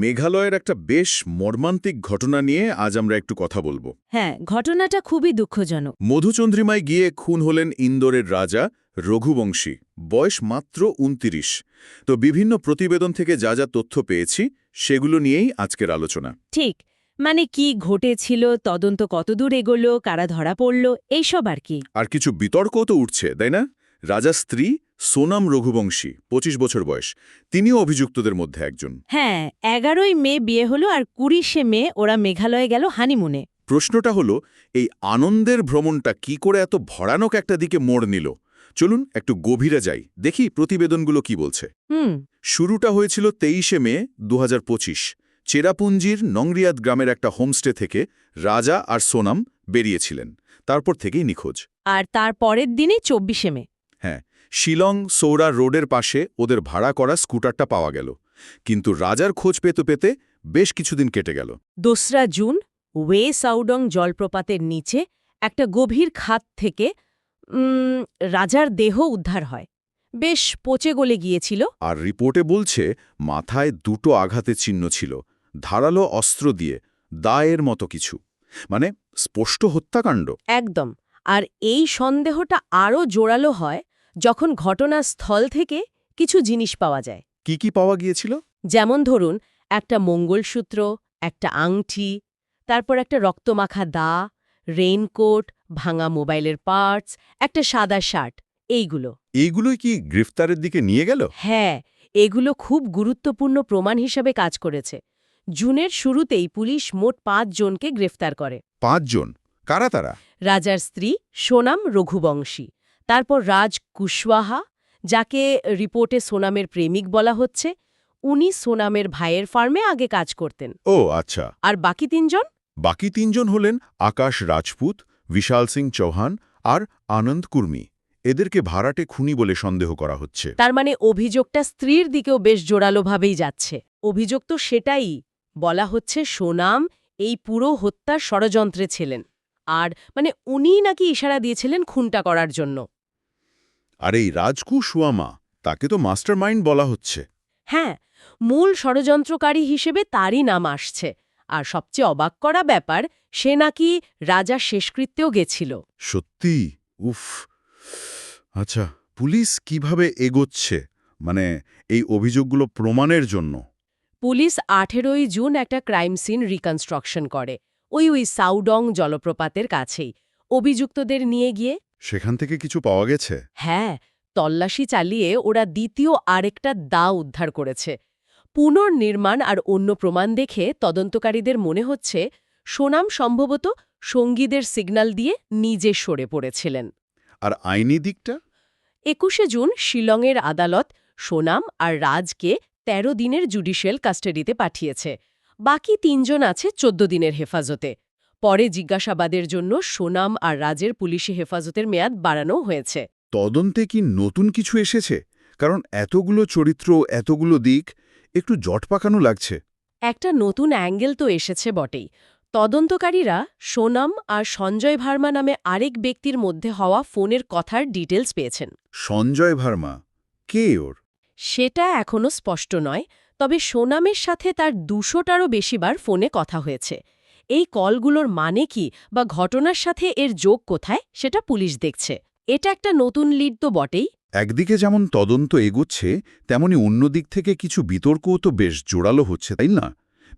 মেঘালয়ের একটা বেশ মর্মান্তিক ঘটনা নিয়ে আজ আমরা একটু কথা বলব। হ্যাঁ ঘটনাটা খুবই দুঃখজনক। মধুচন্দ্রিমায় গিয়ে খুন হলেন ইন্দোরের রাজা রঘুবংশী বয়স মাত্র উনতিরিশ। তো বিভিন্ন প্রতিবেদন থেকে যা যা তথ্য পেয়েছি সেগুলো নিয়েই আজকের আলোচনা। ঠিক মানে কি ঘটেছিল তদন্ত কতদূর এগোলো কারা ধরা পড়ল এইসব আর কি। আর কিছু বিতর্কও তো উঠছে তাই না? রাজা স্ত্রী সোনাম রঘুবংশী ২৫ বছর বয়স। তিনিও অভিযুক্তদের মধ্যে একজন। হ্যাঁ এগারোই মে বিয়ে হলো আর কুড়িশে মে ওরা মেঘালয়ে গেল হানিমুনে। প্রশ্নটা হলো এই আনন্দের ভ্রমণটা কি করে এত ভয়ানক একটা দিকে মোড় নিল? চলুন একটু গভীরে যাই দেখি প্রতিবেদনগুলো কি বলছে। হুম। শুরুটা হয়েছিল তেইশে মে দু হাজার পঁচিশ। চেরাপুঞ্জির নংরিয়াদ গ্রামের একটা হোমস্টে থেকে রাজা আর সোনাম বেরিয়েছিলেন। তারপর থেকেই নিখোঁজ। আর তার পরের দিনই চব্বিশে মে। শিলং সৌরা রোডের পাশে ওদের ভাড়া করা স্কুটারটা পাওয়া গেল। কিন্তু রাজার খোঁজ পেতে পেতে বেশ কিছুদিন কেটে গেল। দোসরা জুন ওয়ে সাউডং জলপ্রপাতের নিচে একটা গভীর খাত থেকে রাজার দেহ উদ্ধার হয়। বেশ পচে গলে গিয়েছিল। আর রিপোর্টে বলছে মাথায় দুটো আঘাতের চিহ্ন ছিল ধারালো অস্ত্র দিয়ে দায়ের মতো কিছু। মানে স্পষ্ট হত্যাকাণ্ড। একদম। আর এই সন্দেহটা আরও জোরালো হয় যখন ঘটনাস্থল থেকে কিছু জিনিস পাওয়া যায়। কি কি পাওয়া গিয়েছিল? যেমন ধরুন একটা মঙ্গলসূত্র একটা আংটি তারপর একটা রক্তমাখা দা রেইনকোট ভাঙা মোবাইলের পার্টস একটা সাদা শার্ট এইগুলো। এইগুলোই কি গ্রেফতারের দিকে নিয়ে গেল? হ্যাঁ এগুলো খুব গুরুত্বপূর্ণ প্রমাণ হিসাবে কাজ করেছে। জুনের শুরুতেই পুলিশ মোট পাঁচ জনকে গ্রেফতার করে। পাঁচজন কারা তারা? রাজার স্ত্রী সোনাম রঘুবংশী। তারপর রাজ কুশওয়াহা যাকে রিপোর্টে সোনামের প্রেমিক বলা হচ্ছে উনি সোনামের ভাইয়ের ফার্মে আগে কাজ করতেন। ও আচ্ছা। আর বাকি তিনজন? বাকি তিনজন হলেন আকাশ রাজপুত বিশাল সিং চৌহান আর আনন্দ কুর্মি। এদেরকে ভাড়াটে খুনি বলে সন্দেহ করা হচ্ছে। তার মানে অভিযোগটা স্ত্রীর দিকেও বেশ জোরালোভাবেই যাচ্ছে। অভিযোগ তো সেটাই বলা হচ্ছে সোনাম এই পুরো হত্যার ষড়যন্ত্রে ছিলেন। আর মানে উনিই নাকি ইশারা দিয়েছিলেন খুনটা করার জন্য। আর এই রাজকু সুয়ামা তাকে তো মাস্টার মাইন্ড বলা হচ্ছে। হ্যাঁ মূল ষড়যন্ত্রকারী হিসেবে তারই নাম আসছে। আর সবচেয়ে অবাক করা ব্যাপার সে নাকি রাজা শেষকৃত্যেও গেছিল। সত্যি? উফ। আচ্ছা পুলিশ কীভাবে এগোচ্ছে? মানে এই অভিযোগগুলো প্রমাণের জন্য। পুলিশ আঠেরোই জুন একটা ক্রাইম সিন রিকনস্ট্রাকশন করে ওই ওই সাউডং জলপ্রপাতের কাছেই। অভিযুক্তদের নিয়ে গিয়ে সেখান থেকে কিছু পাওয়া গেছে? হ্যাঁ তল্লাশি চালিয়ে ওরা দ্বিতীয় আরেকটা দা উদ্ধার করেছে। পুনর্নির্মাণ আর অন্য প্রমাণ দেখে তদন্তকারীদের মনে হচ্ছে সোনাম সম্ভবত সঙ্গীদের সিগন্যাল দিয়ে নিজে সরে পড়েছিলেন। আর আইনি দিকটা? একুশে জুন শিলংয়ের আদালত সোনাম আর রাজকে ১৩ দিনের জুডিশিয়াল কাস্টাডিতে পাঠিয়েছে। বাকি তিনজন আছে ১৪ দিনের হেফাজতে। পরে জিজ্ঞাসাবাদের জন্য সোনাম আর রাজের পুলিশি হেফাজতের মেয়াদ বাড়ানো হয়েছে। তদন্তে কি নতুন কিছু এসেছে? কারণ এতগুলো চরিত্র এতগুলো দিক একটু জট পাকানো লাগছে। একটা নতুন অ্যাঙ্গেল তো এসেছে বটেই। তদন্তকারীরা সোনাম আর সঞ্জয় ভার্মা নামে আরেক ব্যক্তির মধ্যে হওয়া ফোনের কথার ডিটেলস পেয়েছেন। সঞ্জয় ভার্মা? কে ওর? সেটা এখনও স্পষ্ট নয় তবে সোনামের সাথে তার দুশোটারও বেশিবার ফোনে কথা হয়েছে। এই কলগুলোর মানে কি বা ঘটনার সাথে এর যোগ কোথায় সেটা পুলিশ দেখছে। এটা একটা নতুন লিড তো বটেই। একদিকে যেমন তদন্ত এগোচ্ছে তেমনি অন্য দিক থেকে কিছু বিতর্কও তো বেশ জোরালো হচ্ছে তাই না?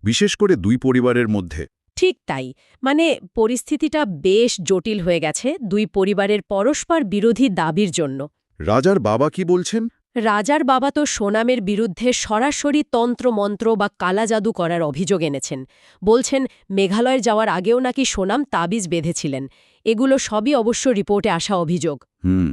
বিশেষ করে দুই পরিবারের মধ্যে। ঠিক তাই। মানে পরিস্থিতিটা বেশ জটিল হয়ে গেছে দুই পরিবারের পরস্পর বিরোধী দাবির জন্য। রাজার বাবা কি বলছেন? রাজার বাবা তো সোনামের বিরুদ্ধে সরাসরি তন্ত্রমন্ত্র বা কালা জাদু করার অভিযোগ এনেছেন। বলছেন মেঘালয় যাওয়ার আগেও নাকি সোনাম তাবিজ বেঁধেছিলেন। এগুলো সবই অবশ্য রিপোর্টে আসা অভিযোগ। হুম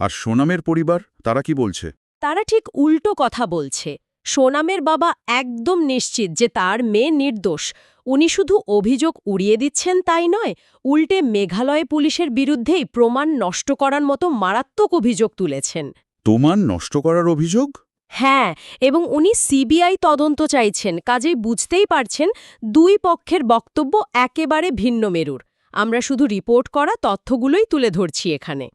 আর সোনামের পরিবার তারা কি বলছে? তারা ঠিক উল্টো কথা বলছে। সোনামের বাবা একদম নিশ্চিত যে তার মেয়ে নির্দোষ। উনি শুধু অভিযোগ উড়িয়ে দিচ্ছেন তাই নয় উল্টে মেঘালয় পুলিশের বিরুদ্ধেই প্রমাণ নষ্ট করার মতো মারাত্মক অভিযোগ তুলেছেন। তোমার নষ্ট করার অভিযোগ? হ্যাঁ এবং উনি সিবিআই তদন্ত চাইছেন কাজেই বুঝতেই পারছেন দুই পক্ষের বক্তব্য একেবারে ভিন্ন মেরুর। আমরা শুধু রিপোর্ট করা তথ্যগুলোই তুলে ধরছি এখানে।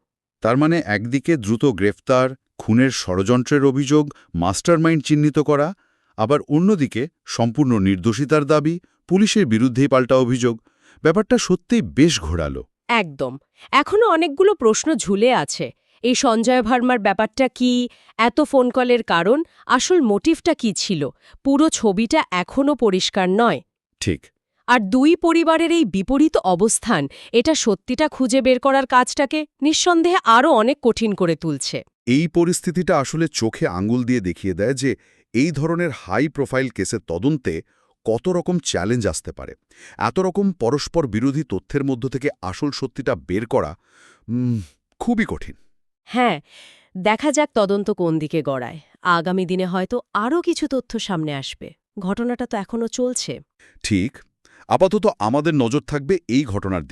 তার মানে একদিকে দ্রুত গ্রেফতার খুনের ষড়যন্ত্রের অভিযোগ মাস্টারমাইন্ড চিহ্নিত করা আবার অন্যদিকে সম্পূর্ণ নির্দোষিতার দাবি পুলিশের বিরুদ্ধেই পাল্টা অভিযোগ। ব্যাপারটা সত্যিই বেশ ঘোরালো। একদম। এখনও অনেকগুলো প্রশ্ন ঝুলে আছে। এই সঞ্জয় ভার্মার ব্যাপারটা কি? এত ফোন কলের কারণ? আসল মোটিভটা কি ছিল? পুরো ছবিটা এখনও পরিষ্কার নয়। ঠিক। আর দুই পরিবারের এই বিপরীত অবস্থান এটা সত্যিটা খুঁজে বের করার কাজটাকে নিঃসন্দেহে আরও অনেক কঠিন করে তুলছে। এই পরিস্থিতিটা আসলে চোখে আঙুল দিয়ে দেখিয়ে দেয় যে এই ধরনের হাই প্রোফাইল কেসের তদন্তে কত রকম চ্যালেঞ্জ আসতে পারে। এত রকম পরস্পর বিরোধী তথ্যের মধ্য থেকে আসল সত্যিটা বের করা খুবই কঠিন। হ্যাঁ দেখা যাক তদন্ত কোন দিকে গড়ায়। আগামী দিনে হয়তো আরও কিছু তথ্য সামনে আসবে। ঘটনাটা তো এখনও চলছে। ঠিক। আপাতত আমাদের নজর থাকবে এই ঘটনার দিক।